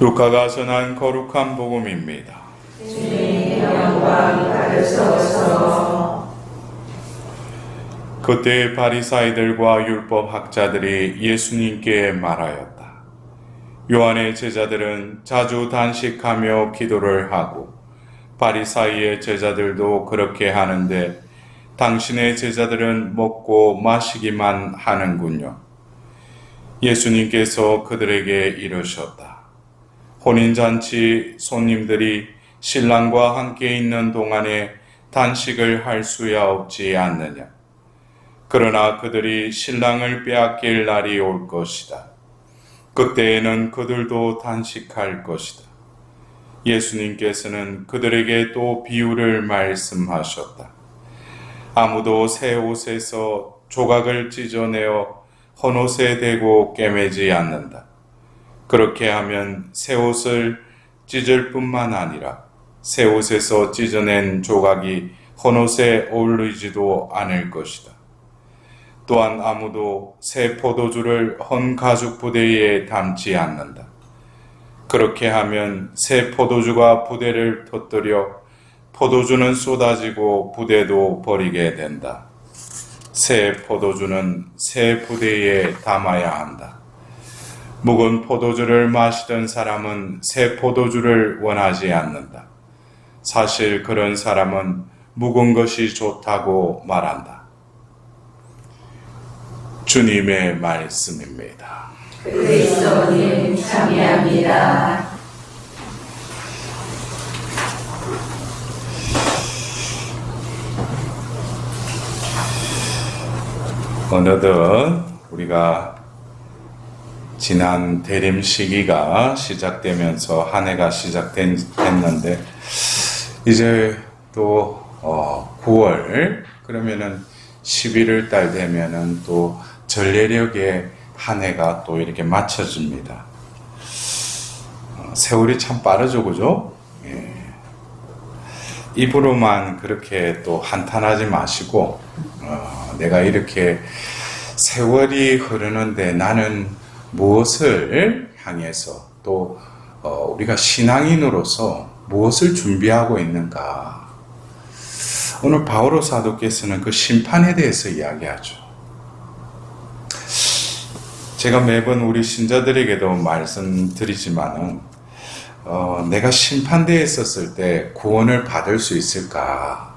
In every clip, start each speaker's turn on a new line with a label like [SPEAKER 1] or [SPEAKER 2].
[SPEAKER 1] 루카가 전한 거룩한 복음입니다. 그때 바리사이들과 율법 학자들이 예수님께 말하였다. 요한의 제자들은 자주 단식하며 기도를 하고 바리사이의 제자들도 그렇게 하는데 당신의 제자들은 먹고 마시기만 하는군요. 예수님께서 그들에게 이르셨다. 혼인잔치 손님들이 신랑과 함께 있는 동안에 단식을 할 수야 없지 않느냐. 그러나 그들이 신랑을 빼앗길 날이 올 것이다. 그때에는 그들도 단식할 것이다. 예수님께서는 그들에게 또 비유를 말씀하셨다. 아무도 새 옷에서 조각을 찢어내어 헌옷에 대고 꿰매지 않는다. 그렇게 하면 새 옷을 찢을 뿐만 아니라 새 옷에서 찢어낸 조각이 헌옷에 어울리지도 않을 것이다. 또한 아무도 새 포도주를 헌 가죽 부대에 담지 않는다. 그렇게 하면 새 포도주가 부대를 터뜨려 포도주는 쏟아지고 부대도 버리게 된다. 새 포도주는 새 부대에 담아야 한다. 묵은 포도주를 마시던 사람은 새 포도주를 원하지 않는다. 사실 그런 사람은 묵은 것이 좋다고 말한다. 주님의 말씀입니다.
[SPEAKER 2] 그리스도님 참여합니다.
[SPEAKER 1] 어느덧 우리가 지난 대림 시기가 시작되면서 한 해가 시작됐는데 이제 또 어, 9월 그러면은 11월 달 되면은 또 전례력의 한 해가 또 이렇게 맞춰집니다. 어, 세월이 참 빠르죠, 그죠? 예. 입으로만 그렇게 또 한탄하지 마시고 어, 내가 이렇게 세월이 흐르는데 나는 무엇을 향해서 또 어, 우리가 신앙인으로서 무엇을 준비하고 있는가? 오늘 바오로 사도께서는 그 심판에 대해서 이야기하죠. 제가 매번 우리 신자들에게도 말씀드리지만은 어, 내가 심판대에 있었을 때 구원을 받을 수 있을까?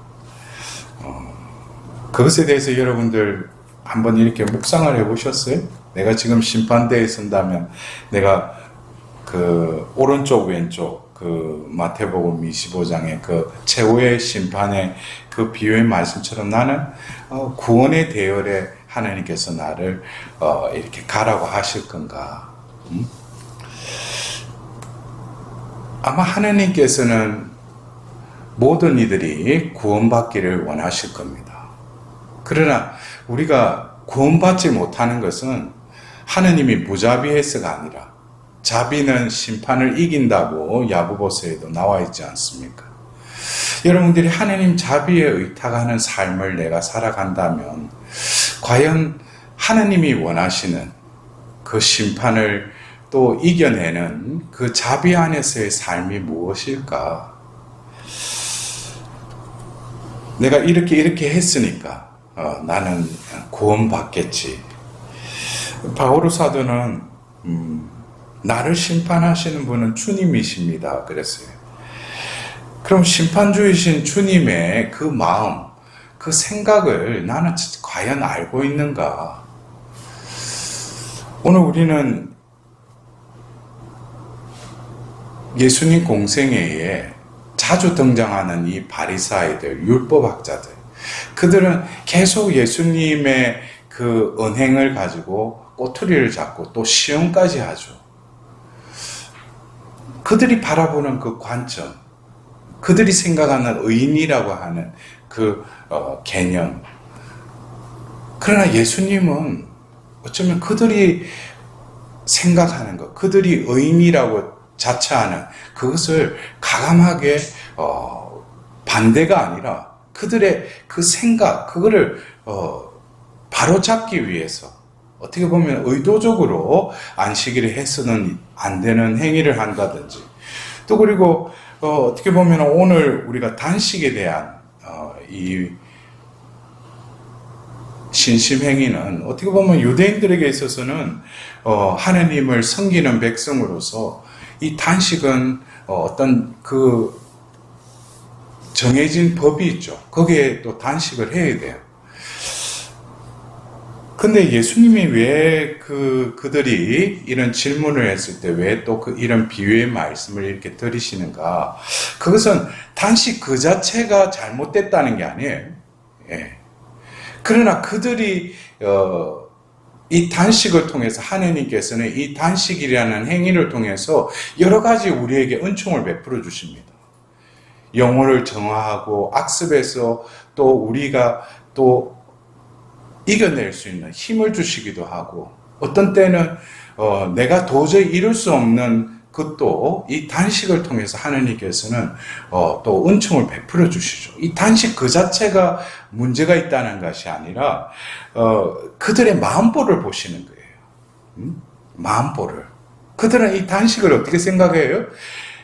[SPEAKER 1] 어, 그것에 대해서 여러분들 한번 이렇게 묵상을 해보셨어요? 내가 지금 심판대에 선다면 내가 그 오른쪽 왼쪽 그 마태복음 25장의 그 최후의 심판의 그 비유의 말씀처럼 나는 어, 구원의 대열에 하나님께서 나를 어, 이렇게 가라고 하실 건가? 음? 아마 하나님께서는 모든 이들이 구원받기를 원하실 겁니다. 그러나 우리가 구원받지 못하는 것은 하나님이 무자비해서가 아니라 자비는 심판을 이긴다고 야구보서에도 나와 있지 않습니까? 여러분들이 하나님 자비에 의탁하는 삶을 내가 살아간다면 과연 하나님이 원하시는 그 심판을 또 이겨내는 그 자비 안에서의 삶이 무엇일까? 내가 이렇게 이렇게 했으니까 어, 나는 구원받겠지. 바오로 사도는 음, 나를 심판하시는 분은 주님이십니다. 그랬어요. 그럼 심판주이신 주님의 그 마음, 그 생각을 나는 과연 알고 있는가? 오늘 우리는 예수님 공생애에 자주 등장하는 이 바리사이들, 율법학자들, 그들은 계속 예수님의 그 은행을 가지고 꼬투리를 잡고 또 시험까지 하죠. 그들이 바라보는 그 관점, 그들이 생각하는 의인이라고 하는 그 어, 개념. 그러나 예수님은 어쩌면 그들이 생각하는 것, 그들이 의인이라고 자처하는 그것을 가감하게 어, 반대가 아니라 그들의 그 생각, 그거를 어, 바로잡기 위해서 어떻게 보면 의도적으로 안식일에 해서는 안 되는 행위를 한다든지 또 그리고 어, 떻게 보면 오늘 우리가 단식에 대한 어, 이 신심 행위는 어떻게 보면 유대인들에게 있어서는 어, 하나님을 섬기는 백성으로서 이 단식은 어, 어떤 그 정해진 법이 있죠. 거기에 또 단식을 해야 돼요. 근데 예수님이 왜 그, 그들이 이런 질문을 했을 때 왜 또 그 이런 비유의 말씀을 이렇게 들으시는가? 그것은 단식 그 자체가 잘못됐다는 게 아니에요. 예. 그러나 그들이, 어, 이 단식을 통해서 하느님께서는 이 단식이라는 행위를 통해서 여러 가지 우리에게 은총을 베풀어 주십니다. 영혼을 정화하고 악습에서 또 우리가 또 이겨낼 수 있는 힘을 주시기도 하고 어떤 때는 어, 내가 도저히 이룰 수 없는 그것도 이 단식을 통해서 하나님께서는 어, 또 은총을 베풀어 주시죠. 이 단식 그 자체가 문제가 있다는 것이 아니라 어, 그들의 마음보를 보시는 거예요. 음? 마음보를. 그들은 이 단식을 어떻게 생각해요?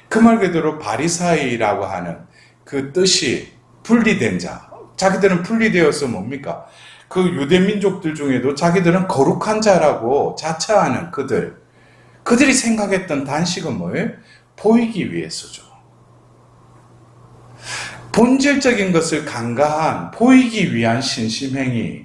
[SPEAKER 1] 그 말 그대로 바리사이라고 하는 그 뜻이 분리된 자. 자기들은 분리되어서 뭡니까? 그 유대 민족들 중에도 자기들은 거룩한 자라고 자처하는 그들. 그들이 생각했던 단식은 뭐예요? 보이기 위해서죠. 본질적인 것을 간과한 보이기 위한 신심행위.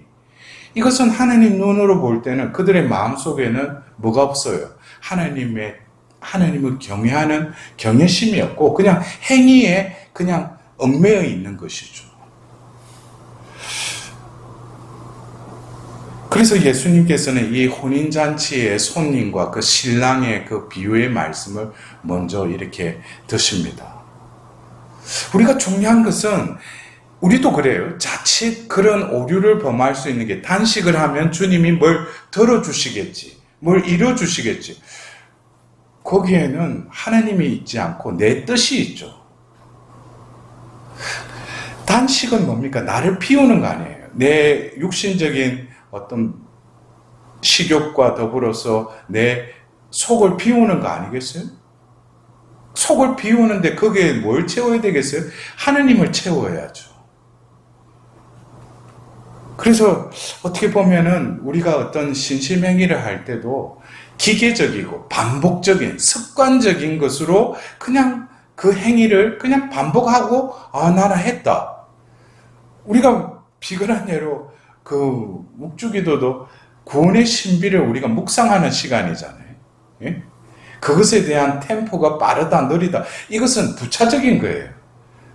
[SPEAKER 1] 이것은 하나님 눈으로 볼 때는 그들의 마음 속에는 뭐가 없어요? 하나님의 하나님을 경외하는 경외심이 없고 그냥 행위에 그냥 얽매여 있는 것이죠. 그래서 예수님께서는 이 혼인잔치의 손님과 그 신랑의 그 비유의 말씀을 먼저 이렇게 드십니다. 우리가 중요한 것은 우리도 그래요. 자칫 그런 오류를 범할 수 있는 게 단식을 하면 주님이 뭘 들어주시겠지, 뭘 이뤄주시겠지. 거기에는 하나님이 있지 않고 내 뜻이 있죠. 단식은 뭡니까? 나를 피우는 거 아니에요. 내 육신적인 어떤 식욕과 더불어서 내 속을 비우는 거 아니겠어요? 속을 비우는데 거기에 뭘 채워야 되겠어요? 하느님을 채워야죠. 그래서 어떻게 보면은 우리가 어떤 신심행위를 할 때도 기계적이고 반복적인 습관적인 것으로 그냥 그 행위를 그냥 반복하고 아 나는 했다. 우리가 비근한 예로 그 묵주기도도 구원의 신비를 우리가 묵상하는 시간이잖아요. 예? 그것에 대한 템포가 빠르다 느리다 이것은 부차적인 거예요.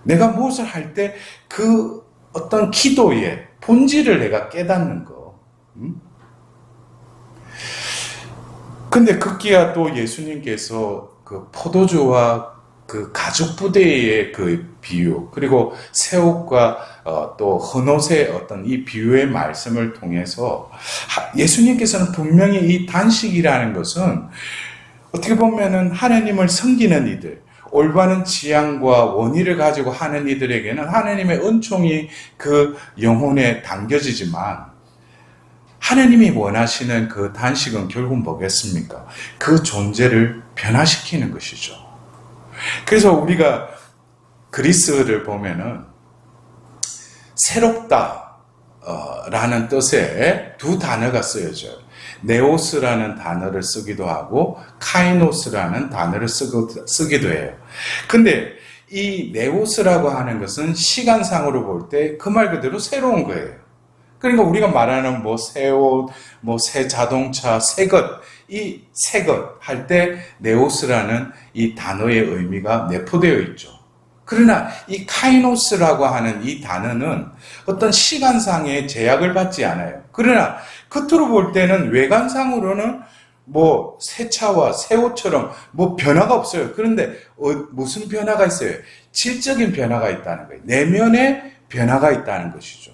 [SPEAKER 1] 내가 무엇을 할 때 그 어떤 기도의 본질을 내가 깨닫는 거. 음? 근데 급기야 또 예수님께서 그 포도주와 그 가죽 부대의 그 비유 그리고 새 옷과 어, 또 헌옷의 어떤 이 비유의 말씀을 통해서 하- 예수님께서는 분명히 이 단식이라는 것은 어떻게 보면은 하나님을 섬기는 이들 올바른 지향과 원의를 가지고 하는 이들에게는 하나님의 은총이 그 영혼에 담겨지지만 하나님이 원하시는 그 단식은 결국 뭐겠습니까? 그 존재를 변화시키는 것이죠. 그래서 우리가 그리스를 보면은 새롭다 어, 라는 뜻의 두 단어가 쓰여져요. 네오스라는 단어를 쓰기도 하고 카이노스라는 단어를 쓰기도 해요. 근데 이 네오스라고 하는 것은 시간상으로 볼 때 그 말 그대로 새로운 거예요. 그러니까 우리가 말하는 뭐 새 옷, 뭐 새 자동차, 새 것, 이 새 것 할 때 네오스라는 이 단어의 의미가 내포되어 있죠. 그러나 이 카이노스라고 하는 이 단어는 어떤 시간상의 제약을 받지 않아요. 그러나 겉으로 볼 때는 외관상으로는 뭐 새 차와 새 옷처럼 뭐 변화가 없어요. 그런데 어, 무슨 변화가 있어요? 질적인 변화가 있다는 거예요. 내면에 변화가 있다는 것이죠.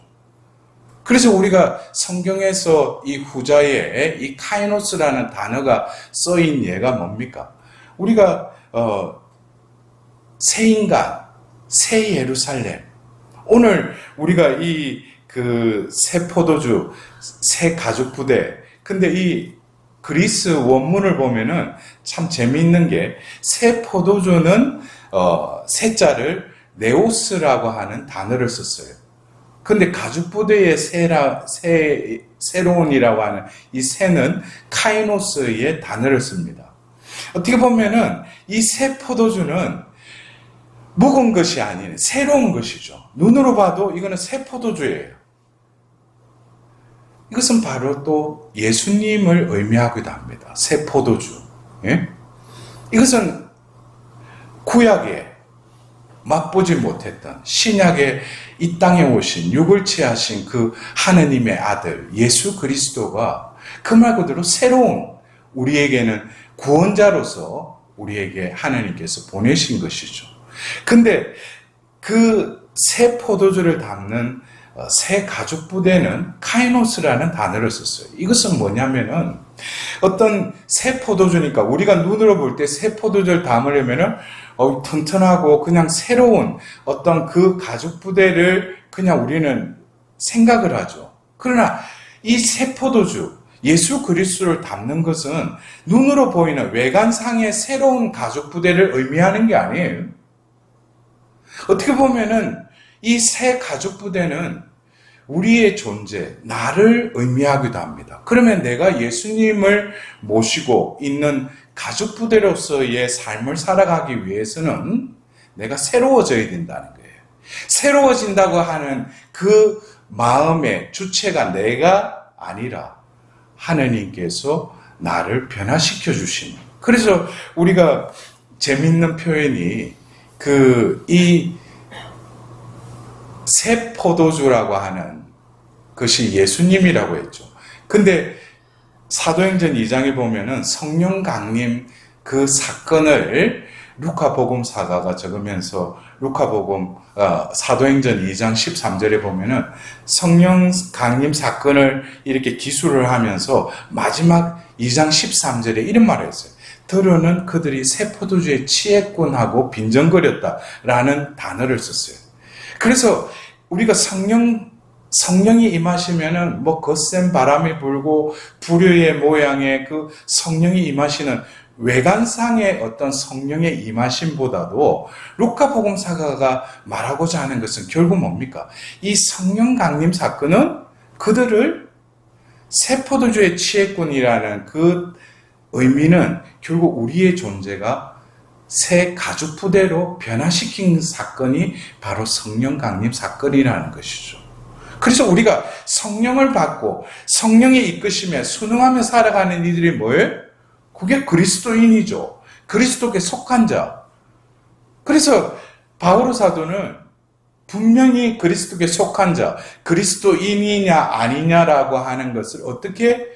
[SPEAKER 1] 그래서 우리가 성경에서 이 후자에 이 카이노스라는 단어가 써인 예가 뭡니까? 우리가 어, 새 인간, 새 예루살렘. 오늘 우리가 이 그 새 포도주, 새 가죽 부대, 근데 이 그리스 원문을 보면은 참 재미있는 게 새 포도주는 어, 새 자를 네오스라고 하는 단어를 썼어요. 근데 가죽 부대의 새라 새 새로운이라고 하는 이 새는 카이노스의 단어를 씁니다. 어떻게 보면은 이 새 포도주는 묵은 것이 아닌 새로운 것이죠. 눈으로 봐도 이거는 새 포도주예요. 이것은 바로 또 예수님을 의미하기도 합니다. 새 포도주. 예? 이것은 구약에 맛보지 못했던 신약에 이 땅에 오신 육을 취하신 그 하느님의 아들 예수 그리스도가 그 말 그대로 새로운 우리에게는 구원자로서 우리에게 하나님께서 보내신 것이죠. 근데 그 새 포도주를 담는 어, 새 가죽 부대는 카이노스라는 단어를 썼어요. 이것은 뭐냐면은 어떤 새 포도주니까 우리가 눈으로 볼 때 새 포도주를 담으려면은 어, 튼튼하고 그냥 새로운 어떤 그 가죽 부대를 그냥 우리는 생각을 하죠. 그러나 이 새 포도주 예수 그리스도를 담는 것은 눈으로 보이는 외관상의 새로운 가죽 부대를 의미하는 게 아니에요. 어떻게 보면은 이 새 가죽 부대는 우리의 존재, 나를 의미하기도 합니다. 그러면 내가 예수님을 모시고 있는 가족 부대로서의 삶을 살아가기 위해서는 내가 새로워져야 된다는 거예요. 새로워진다고 하는 그 마음의 주체가 내가 아니라 하느님께서 나를 변화시켜 주시는. 그래서 우리가 재밌는 표현이 그 이 새 포도주라고 하는 것이 예수님이라고 했죠. 근데 사도행전 2장에 보면은 성령 강림 그 사건을 루카복음 사가가 적으면서 루카복음 어, 사도행전 2장 13절에 보면은 성령 강림 사건을 이렇게 기술을 하면서 마지막 2장 13절에 이런 말을 했어요. 들어는 그들이 새 포도주에 취했군하고 빈정거렸다라는 단어를 썼어요. 그래서 우리가 성령 성령이 임하시면은 뭐 거센 바람이 불고 불효의 모양의 그 성령이 임하시는 외관상의 어떤 성령의 임하심보다도 루카 복음사가가 말하고자 하는 것은 결국 뭡니까? 이 성령 강림 사건은 그들을 세포도주의 취했군이라는 그 의미는 결국 우리의 존재가 새 가죽 부대로 변화시킨 사건이 바로 성령 강림 사건이라는 것이죠. 그래서 우리가 성령을 받고 성령의 이끄심에 순응하며 살아가는 이들이 뭐예요? 그게 그리스도인이죠. 그리스도께 속한 자. 그래서 바오로 사도는 분명히 그리스도께 속한 자, 그리스도인이냐 아니냐라고 하는 것을 어떻게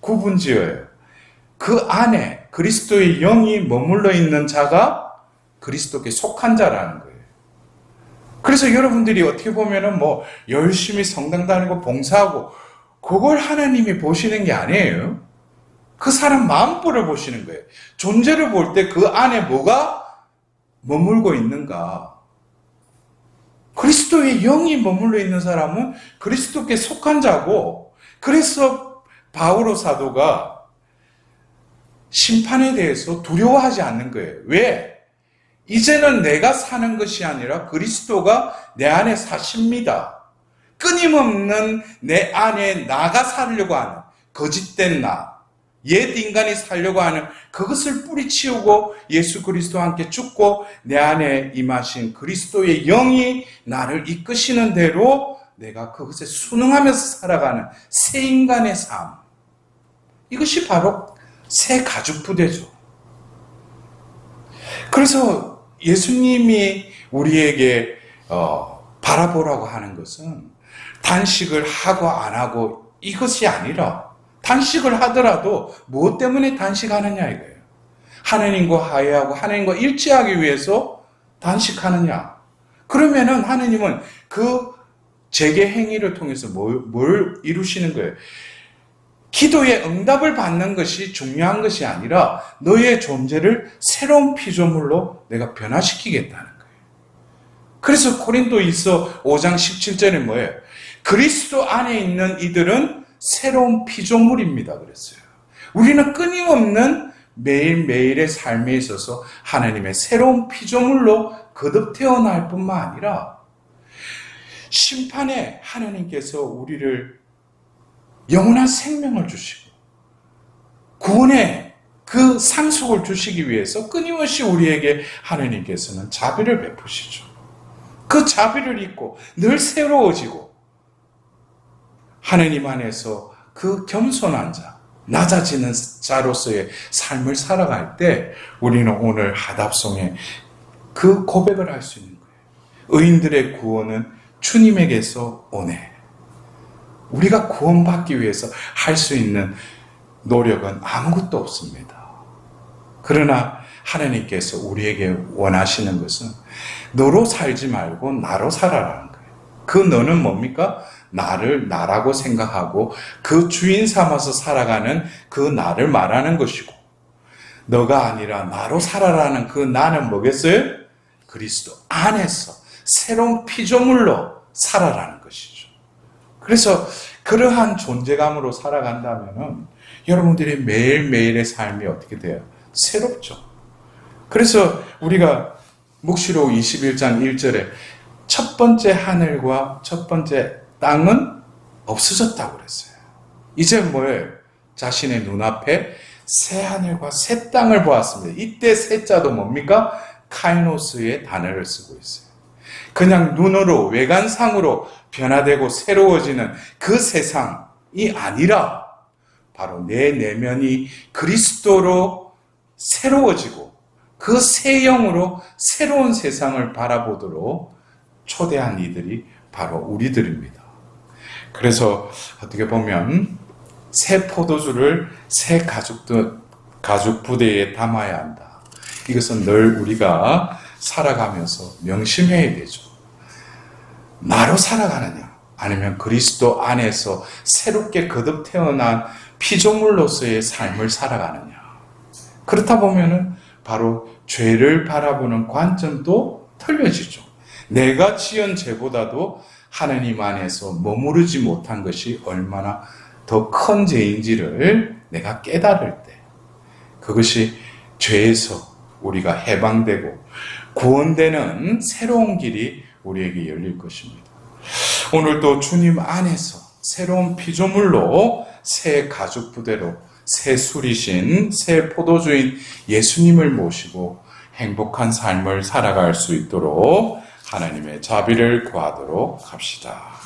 [SPEAKER 1] 구분 지어요? 그 안에 그리스도의 영이 머물러 있는 자가 그리스도께 속한 자라는 거예요. 그래서 여러분들이 어떻게 보면은 뭐 열심히 성당 다니고 봉사하고 그걸 하나님이 보시는 게 아니에요. 그 사람 마음보를 보시는 거예요. 존재를 볼 때 그 안에 뭐가 머물고 있는가. 그리스도의 영이 머물러 있는 사람은 그리스도께 속한 자고, 그래서 바오로 사도가 심판에 대해서 두려워하지 않는 거예요. 왜? 이제는 내가 사는 것이 아니라 그리스도가 내 안에 사십니다. 끊임없는 내 안에 나가 살려고 하는 거짓된 나, 옛 인간이 살려고 하는 그것을 뿌리치우고 예수 그리스도와 함께 죽고 내 안에 임하신 그리스도의 영이 나를 이끄시는 대로 내가 그것에 순응하면서 살아가는 새 인간의 삶. 이것이 바로 새 가죽 부대죠. 그래서 예수님이 우리에게 어, 바라보라고 하는 것은 단식을 하고 안 하고 이것이 아니라 단식을 하더라도 무엇 때문에 단식하느냐 이거예요. 하나님과 화해하고 하나님과 일치하기 위해서 단식하느냐. 그러면은 하나님은 그 재개 행위를 통해서 뭘, 뭘 이루시는 거예요? 기도의 응답을 받는 것이 중요한 것이 아니라 너의 존재를 새로운 피조물로 내가 변화시키겠다는 거예요. 그래서 코린도 있어 5장 17절에 뭐예요? 그리스도 안에 있는 이들은 새로운 피조물입니다. 그랬어요. 우리는 끊임없는 매일매일의 삶에 있어서 하나님의 새로운 피조물로 거듭 태어날 뿐만 아니라 심판에 하나님께서 우리를 영원한 생명을 주시고 구원의 그 상속을 주시기 위해서 끊임없이 우리에게 하나님께서는 자비를 베푸시죠. 그 자비를 잊고 늘 새로워지고 하나님 안에서 그 겸손한 자, 낮아지는 자로서의 삶을 살아갈 때 우리는 오늘 하답송에 그 고백을 할 수 있는 거예요. 의인들의 구원은 주님에게서 오네. 우리가 구원받기 위해서 할 수 있는 노력은 아무것도 없습니다. 그러나 하나님께서 우리에게 원하시는 것은 너로 살지 말고 나로 살아라는 거예요. 그 너는 뭡니까? 나를 나라고 생각하고 그 주인 삼아서 살아가는 그 나를 말하는 것이고 너가 아니라 나로 살아라는 그 나는 뭐겠어요? 그리스도 안에서 새로운 피조물로 살아라는 것이죠. 그래서 그러한 존재감으로 살아간다면은 여러분들의 매일매일의 삶이 어떻게 돼요? 새롭죠. 그래서 우리가 묵시록 21장 1절에 첫 번째 하늘과 첫 번째 땅은 없어졌다고 그랬어요. 이제 뭐예요? 자신의 눈앞에 새 하늘과 새 땅을 보았습니다. 이때 새 자도 뭡니까? 카이노스의 단어를 쓰고 있어요. 그냥 눈으로 외관상으로 변화되고 새로워지는 그 세상이 아니라 바로 내 내면이 그리스도로 새로워지고 그 새 영으로 새로운 세상을 바라보도록 초대한 이들이 바로 우리들입니다. 그래서 어떻게 보면 새 포도주를 새 가죽도 가죽 부대에 담아야 한다. 이것은 늘 우리가 살아가면서 명심해야 되죠. 나로 살아가느냐, 아니면 그리스도 안에서 새롭게 거듭 태어난 피조물로서의 삶을 살아가느냐. 그렇다 보면은 바로 죄를 바라보는 관점도 틀려지죠. 내가 지은 죄보다도 하나님 안에서 머무르지 못한 것이 얼마나 더 큰 죄인지를 내가 깨달을 때, 그것이 죄에서 우리가 해방되고 구원되는 새로운 길이 우리에게 열릴 것입니다. 오늘도 주님 안에서 새로운 피조물로 새 가죽 부대로 새 술이신 새 포도주인 예수님을 모시고 행복한 삶을 살아갈 수 있도록 하나님의 자비를 구하도록 합시다.